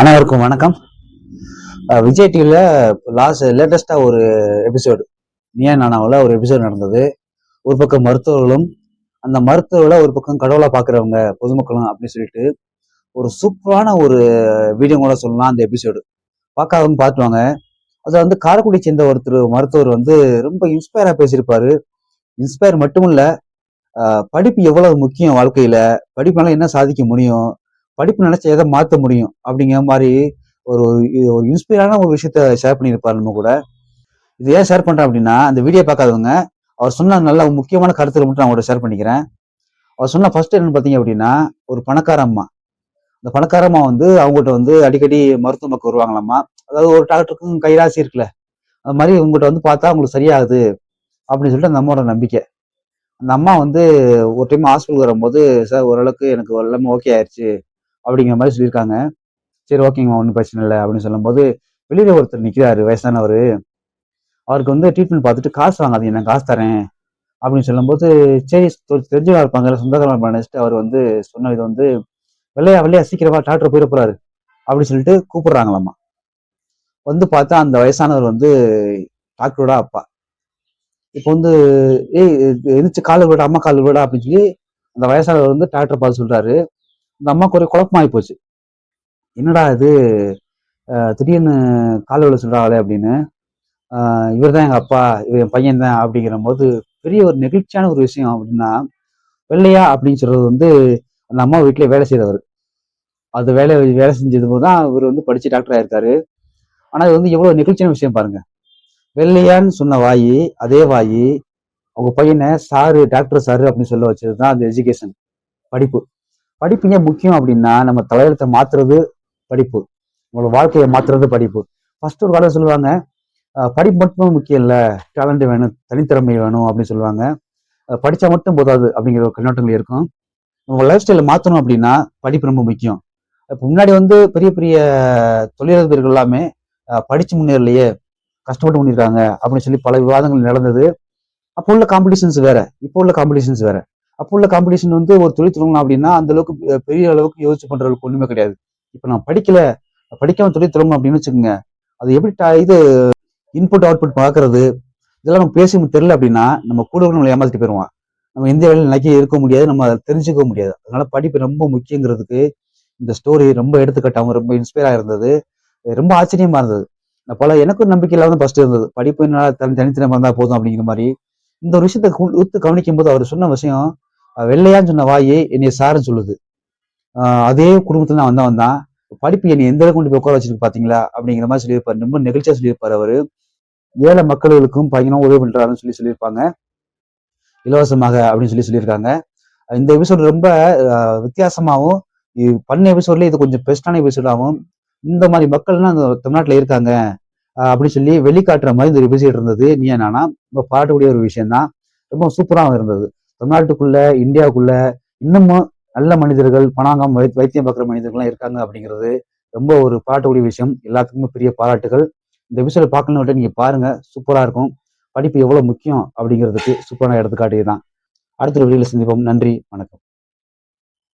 அனைவருக்கும் வணக்கம். விஜய் டிவியில் லாஸ்ட் லேட்டஸ்டாக ஒரு எபிசோடு நீயா நானாவில் ஒரு எபிசோடு நடந்தது. ஒரு பக்கம் மருத்துவர்களும் அந்த மருத்துவர்களை ஒரு பக்கம் கடவுளாக பார்க்குறவங்க பொதுமக்களும் அப்படின்னு சொல்லிட்டு ஒரு சூப்பரான ஒரு வீடியோ கூட சொல்லலாம் அந்த எபிசோடு பார்க்காதவங்க பார்த்துவாங்க அதில் வந்து காரைக்குடி சேர்ந்த ஒருத்தர் மருத்துவர் வந்து ரொம்ப இன்ஸ்பயராக பேசியிருப்பார். இன்ஸ்பயர் மட்டும் இல்லை படிப்பு எவ்வளவு முக்கியம் வாழ்க்கையில்? படிப்பினால என்ன சாதிக்க முடியும்? படிப்பு நினைச்ச எதை மாற்ற முடியும்? அப்படிங்கிற மாதிரி ஒரு இது ஒரு இன்ஸ்பைரான ஒரு விஷயத்த ஷேர் பண்ணியிருப்பார் நம்ம கூட. இது ஏன் ஷேர் பண்றேன் அப்படின்னா அந்த வீடியோ பார்க்காதவங்க அவர் சொன்ன நல்ல முக்கியமான கருத்துக்களை மட்டும் நான் உங்கள்ட்ட ஷேர் பண்ணிக்கிறேன். அவர் சொன்ன ஃபர்ஸ்ட் என்னன்னு பார்த்தீங்க அப்படின்னா ஒரு பணக்கார அம்மா. அந்த பணக்கார அம்மா வந்து அவங்ககிட்ட வந்து அடிக்கடி மருத்துவ மக்கள் வருவாங்களாம்மா. அதாவது ஒரு டாக்டருக்கும் கைராசி இருக்குல்ல. அது மாதிரி உங்ககிட்ட வந்து பார்த்தா அவங்களுக்கு சரியாகுது அப்படின்னு சொல்லிட்டு அந்த அம்மாவோட நம்பிக்கை. அந்த அம்மா வந்து ஒரு டைம் ஹாஸ்பிட்டல் வரும்போது சார் ஓரளவுக்கு எனக்கு எல்லாமே ஓகே ஆயிடுச்சு. அப்படிங்கிற மாதிரி சொல்லியிருக்காங்க. சரி ஓகேங்கம்மா ஒன்றும் பிரச்சனை இல்லை அப்படின்னு சொல்லும்போது வெளியில ஒருத்தர் நிற்கிறாரு வயசானவர். அவருக்கு வந்து ட்ரீட்மெண்ட் பார்த்துட்டு காசு வாங்காதீங்க நான் காசு தரேன் அப்படின்னு சொல்லும்போது சரி தொ- தெரிஞ்சவங்க இருப்பாங்க சொந்தக்காரங்க நினைச்சிட்டு அவர் வந்து சொன்ன இது வந்து வெள்ளையா வெள்ளையா சீக்கிரமா டாக்டர் போயிட போறாரு அப்படின்னு சொல்லிட்டு கூப்பிடுறாங்களாம்மா. வந்து பார்த்தா அந்த வயசானவர் வந்து டாக்டரோட அப்பா. இப்போ வந்து ஏய் எந்திரிச்சு கால் விட அம்மா கால் விட அப்படின்னு சொல்லி அந்த வயசானவர் வந்து டாக்டர் பார்த்து சொல்றாரு. இந்த அம்மாவுக்கு ஒரு குழப்பமாகி போச்சு. என்னடா இது? திடீர்னு கால் விட சொல்றாங்களே அப்படின்னு. இவர் தான் எங்கள் அப்பா இவர் என் பையன் தான் அப்படிங்கிற போது பெரிய ஒரு நெகிழ்ச்சியான ஒரு விஷயம் அப்படின்னா வெள்ளையா அப்படின்னு சொல்றது வந்து அந்த அம்மா வீட்டிலே வேலை செய்கிறவர் அது வேலை வேலை செஞ்சது போது தான் இவர் வந்து படித்து டாக்டர் ஆயிருக்காரு. ஆனால் இது வந்து எவ்வளோ நெகிழ்ச்சியான விஷயம் பாருங்க. வெள்ளையான்னு சொன்ன வாயி அதே வாயி அவங்க பையனை சாரு டாக்டர் சாரு அப்படின்னு சொல்ல வச்சது தான் அந்த எஜுகேஷன் படிப்பு. படிப்பு ஏன் முக்கியம் அப்படின்னா நம்ம தலையெழுத்தை மாத்துறது படிப்பு. உங்களோட வாழ்க்கையை மாத்துறது படிப்பு. ஃபர்ஸ்ட் ஒரு காலம் சொல்லுவாங்க படிப்பு மட்டும் முக்கியம் இல்லை. டேலண்ட் வேணும் தனித்திறமை வேணும் அப்படின்னு சொல்லுவாங்க. படித்தா மட்டும் போதாது அப்படிங்கிற ஒரு கண்ணோட்டங்கள் இருக்கும். உங்கள் லைஃப் ஸ்டைல மாற்றணும் அப்படின்னா படிப்பு ரொம்ப முக்கியம். இப்போ முன்னாடி வந்து பெரிய பெரிய தொழிலதிபர்கள் எல்லாமே படித்து முன்னேறலையே கஷ்டப்பட்டு முன்னிருக்காங்க அப்படின்னு சொல்லி பல விவாதங்கள் நடந்தது. அப்போ உள்ள காம்படிஷன்ஸ் வேற இப்போ உள்ள காம்படிஷன்ஸ் வேற. அப்போ உள்ள காம்படிஷன் வந்து ஒரு தொழில் தொடங்கணும் அப்படின்னா அந்த அளவுக்கு பெரிய அளவுக்கு யோசிச்சு பண்றதுக்கு ஒண்ணுமே கிடையாது. இப்போ நான் படிக்கல படிக்காம தொழில் தொடங்கணும் அப்படின்னு வச்சுக்கோங்க. அது எப்படி இது இன்புட் அவுட்புட் பார்க்கறது இதெல்லாம் நம்ம பேசி தெரியல அப்படின்னா நம்ம கூட நம்மளை ஏமாத்திட்டு போயிடுவான் நம்ம எந்த வேலையில் நினைக்க இருக்க முடியாது நம்ம அதை தெரிஞ்சுக்க முடியாது. அதனால படிப்பு ரொம்ப முக்கியங்கிறதுக்கு இந்த ஸ்டோரி ரொம்ப எடுத்துக்காட்டாகவும் ரொம்ப இன்ஸ்பயராக இருந்தது ரொம்ப ஆச்சரியமா இருந்தது. பல எனக்கும் நம்பிக்கை இல்லாத ஃபர்ஸ்ட் இருந்தது. படிப்பு என்ன தனி தனித்திறமை இருந்தா போதும் அப்படிங்கிற மாதிரி. இந்த ஒரு விஷயத்தை உத்து கவனிக்கும் போது அவர் சொன்ன விஷயம் வெள்ளையான்னு சொன்ன வாயே என்னை சாருன்னு சொல்லுது. அதே குடும்பத்துல நான் வந்தவன் தான். படிப்பு என்னை எந்த அளவுக்கு கொண்டு போய் உட்கார வச்சிருக்கு பாத்தீங்களா? அப்படிங்கிற மாதிரி சொல்லியிருப்பாரு. ரொம்ப நெகிழ்ச்சியா சொல்லியிருப்பாரு அவரு. ஏழை மக்களுக்கும் பையனும் உதவி பண்றாருன்னு சொல்லி சொல்லியிருப்பாங்க. இலவசமாக அப்படின்னு சொல்லி சொல்லியிருக்காங்க. இந்த எபிசோடு ரொம்ப வித்தியாசமாகவும் பண்ண எபிசோட்ல இது கொஞ்சம் பெஸ்டான எபிசோடாகவும் இந்த மாதிரி மக்கள்லாம் அந்த தமிழ்நாட்டில் இருக்காங்க அப்படின்னு சொல்லி வெளிக்காட்டுற மாதிரி இந்த எபிசோட் இருந்தது. நீ என்னன்னா ரொம்ப பாராட்டக்கூடிய ஒரு விஷயம் தான் ரொம்ப சூப்பராகவும் இருந்தது. தமிழ்நாட்டுக்குள்ள இந்தியாவுக்குள்ள இன்னமும் நல்ல மனிதர்கள் பணாங்கம் வை வைத்தியம் பார்க்குற மனிதர்கள்லாம் இருக்காங்க அப்படிங்கிறது ரொம்ப ஒரு பாராட்டக்கூடிய விஷயம். எல்லாத்துக்குமே பெரிய பாராட்டுகள். இந்த விஷயம் பார்க்கணும்னு நீங்க பாருங்க. சூப்பரா இருக்கும். படிப்பு எவ்வளவு முக்கியம் அப்படிங்கிறதுக்கு சூப்பரான எடுத்துக்காட்டு தான் அடுத்த வீடியோவில் சந்திப்போம். நன்றி. வணக்கம்.